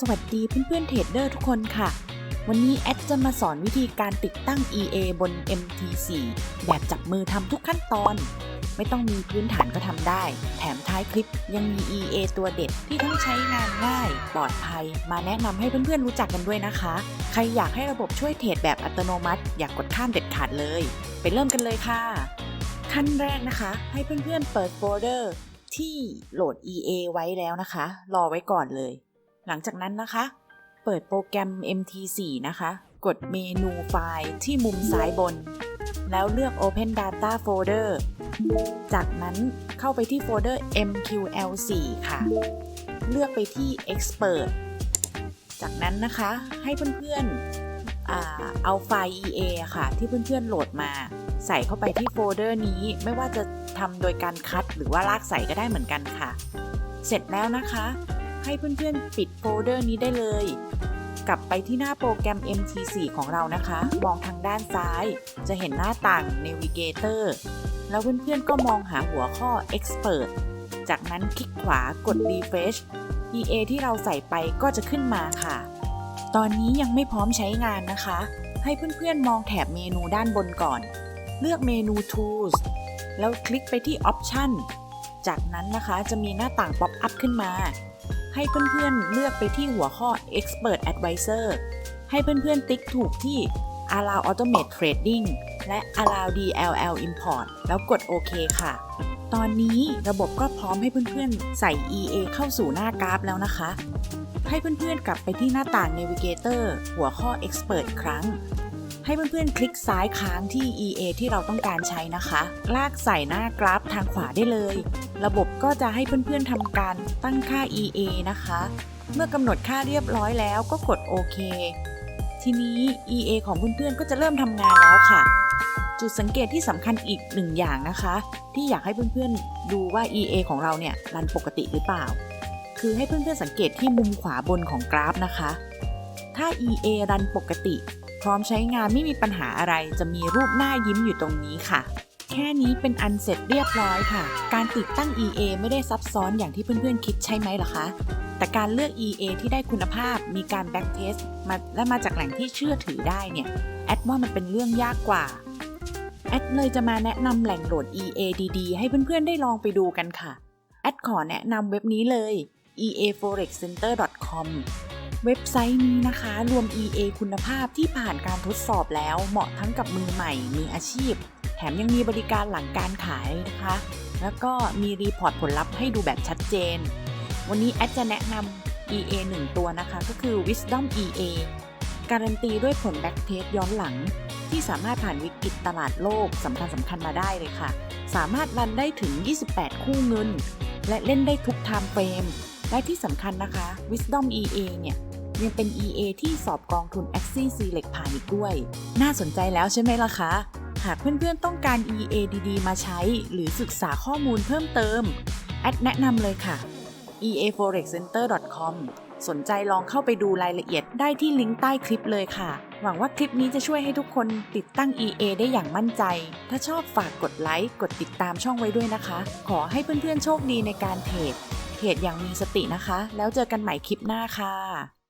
สวัสดีเพื่อนๆเทรดเดอร์ทุกคนค่ะ วันนี้แอดจะมาสอนวิธีการติดตั้ง EA บน MT4 แบบจับมือทำทุกขั้นตอน ไม่ต้องมีพื้นฐานก็ทำได้ แถมท้ายคลิปยังมี EA ตัวเด็ดที่ทั้งใช้งานง่าย ปลอดภัย มาแนะนำให้เพื่อนๆรู้จักกันด้วยนะคะ ใครอยากให้ระบบช่วยเทรดแบบอัตโนมัติ อยากกดข้ามเด็ดขาดเลย ไปเริ่มกันเลยค่ะ ขั้นแรกนะคะ ให้เพื่อนๆเปิดโฟลเดอร์ที่โหลด EA ไว้แล้วนะคะ รอไว้ก่อนเลย หลังจากนั้นนะคะ เปิดโปรแกรม MT4 นะคะ กดเมนูไฟล์ที่มุมซ้ายบน แล้วเลือก Open Data Folder จากนั้นเข้าไปที่โฟลเดอร์ MQL4 ค่ะ เลือกไปที่ Expert จากนั้นนะคะให้เพื่อนๆเอาไฟล์ EA ค่ะ ที่เพื่อนๆโหลดมา ใส่เข้าไปที่โฟลเดอร์นี้ ไม่ว่าจะทำโดยการคัดหรือว่าลากใส่ก็ได้เหมือนกันค่ะ เสร็จแล้วนะคะ ให้เพื่อนๆ ปิดโฟลเดอร์นี้ได้เลย กลับไปที่หน้าโปรแกรม MT4 ของเรานะคะ มองทางด้านซ้าย จะเห็นหน้าต่าง Navigator แล้วเพื่อนๆ ก็มองหาหัวข้อ Expert จากนั้นคลิกขวากด Refresh EA ที่เราใส่ไปก็จะขึ้นมาค่ะ ตอนนี้ยังไม่พร้อมใช้งานนะคะ ให้เพื่อนๆ มองแถบเมนูด้านบนก่อน เลือกเมนู Tools แล้วคลิกไปที่ Option จากนั้นนะคะจะมีหน้าต่างป๊อปอัพขึ้นมา ให้เพื่อนๆเลือกไปที่หัวข้อ Expert Advisor ให้เพื่อนๆติ๊กถูกที่ Allow Automate Trading และ Allow DLL Import แล้วกดโอเคค่ะ ตอนนี้ระบบก็พร้อมให้เพื่อนๆ ใส่ EA เข้าสู่หน้ากราฟแล้วนะคะ ให้เพื่อนๆกลับไปที่หน้าต่าง Navigator หัวข้อ Expert อีกครั้ง ให้เพื่อนๆ คลิกซ้ายค้างที่ EA ที่เราต้องการใช้นะคะ ลากใส่หน้ากราฟทางขวาได้เลย ระบบก็จะให้เพื่อนๆทำการตั้งค่า EA นะคะ เมื่อกำหนดค่าเรียบร้อยแล้วก็กดโอเคทีนี้ EA ของเพื่อนๆ ก็จะเริ่มทำงานแล้วค่ะ จุดสังเกตที่สำคัญอีกหนึ่งอย่างนะคะ ที่อยากให้เพื่อนๆ ดูว่า EA ของเราเนี่ยรันปกติหรือเปล่า คือให้เพื่อนๆ สังเกตที่มุมขวาบนของกราฟนะคะ ถ้า EA รันปกติ พร้อมใช้งานไม่มีปัญหาอะไร จะมีรูปหน้ายิ้มอยู่ตรงนี้ค่ะ แค่นี้เป็นอันเสร็จเรียบร้อยค่ะ การติดตั้ง EA ไม่ได้ซับซ้อนอย่างที่เพื่อนๆคิดใช่ไหมล่ะคะ แต่การเลือก EA ที่ได้คุณภาพ มีการแบ็กเทสมาและมาจากแหล่งที่เชื่อถือได้เนี่ย แอดว่ามันเป็นเรื่องยากกว่า แอดเลยจะมาแนะนำแหล่งโหลด EA ดีๆ ให้เพื่อนๆได้ลองไปดูกันค่ะ แอดขอแนะนำเว็บนี้เลย eaforexcenter.com เว็บไซต์นี้นะคะ รวม EA คุณภาพที่ผ่านการทดสอบแล้ว เหมาะทั้งกับมือใหม่ มืออาชีพ แถมยังมีบริการหลังการขายนะคะ แล้วก็มีรีพอร์ตผลลัพธ์ให้ดูแบบชัดเจน วันนี้แอดจะแนะนำ EA 1 ตัวนะคะ ก็คือ Wisdom EA การันตีด้วยผลแบ็กเทสย้อนหลัง ที่สามารถผ่านวิกฤตตลาดโลกสำคัญสำคัญมาได้เลยค่ะ สามารถรันได้ถึง 28 คู่เงิน และเล่นได้ทุกไทม์เฟรมและที่สำคัญนะคะ Wisdom EA เนี่ย ยังเป็น EA ที่สอบกองทุน Axie Select ผ่านอีกด้วย น่าสนใจแล้วใช่ไหมล่ะคะ หากเพื่อนๆต้องการ EA ดีๆ มาใช้ หรือศึกษาข้อมูลเพิ่มเติม แอดแนะนำเลยค่ะ eaforexcenter.com สนใจลองเข้าไปดูรายละเอียดได้ที่ลิงก์ใต้คลิปเลยค่ะ หวังว่าคลิปนี้จะช่วยให้ทุกคนติดตั้ง EA ได้อย่างมั่นใจ ถ้าชอบฝากกดไลค์ กดติดตามช่องไว้ด้วยนะคะ ขอให้เพื่อนๆโชคดีในการเทรดเทรดอย่างมีสตินะคะ แล้วเจอกันใหม่คลิปหน้าค่ะ